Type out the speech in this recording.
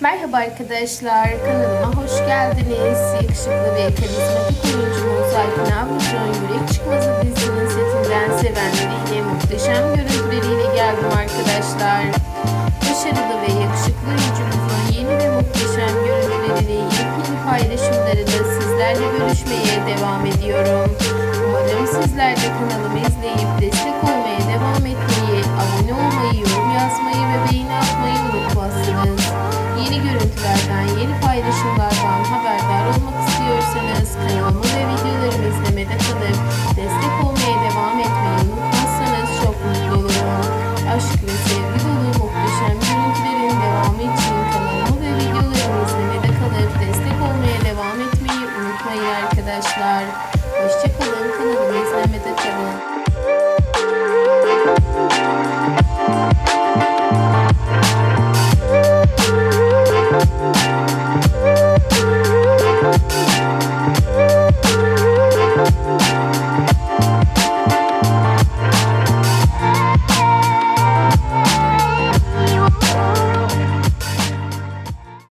Merhaba arkadaşlar, kanalıma hoş geldiniz. Yakışıklı ve karizmatik oyuncumuz Aykın Avrucu'nun Yürek Çıkmazı dizisinin setinden sevenleriyle muhteşem görüntüleriyle geldim arkadaşlar. Başarılı ve yakışıklı oyuncumuzun yeni ve muhteşem görüntüleriyle yepyeni paylaşımlarıyla sizlerle görüşmeye devam ediyorum. Umarım sizler de kanalımı içeriklerden, yeni paylaşımlardan haberdar olmak istiyorsanız kanalımı ve videolarımı izlemede kalıp destek olmaya devam etmeyi unutmazsanız çok mutlu olurum. Aşk ve sevgi dolu muhteşem görüntülerin devamı için kanalımı ve videolarımı izlemede kalıp destek olmaya devam etmeyi unutmayın arkadaşlar. Hoşçakalın kanalıma.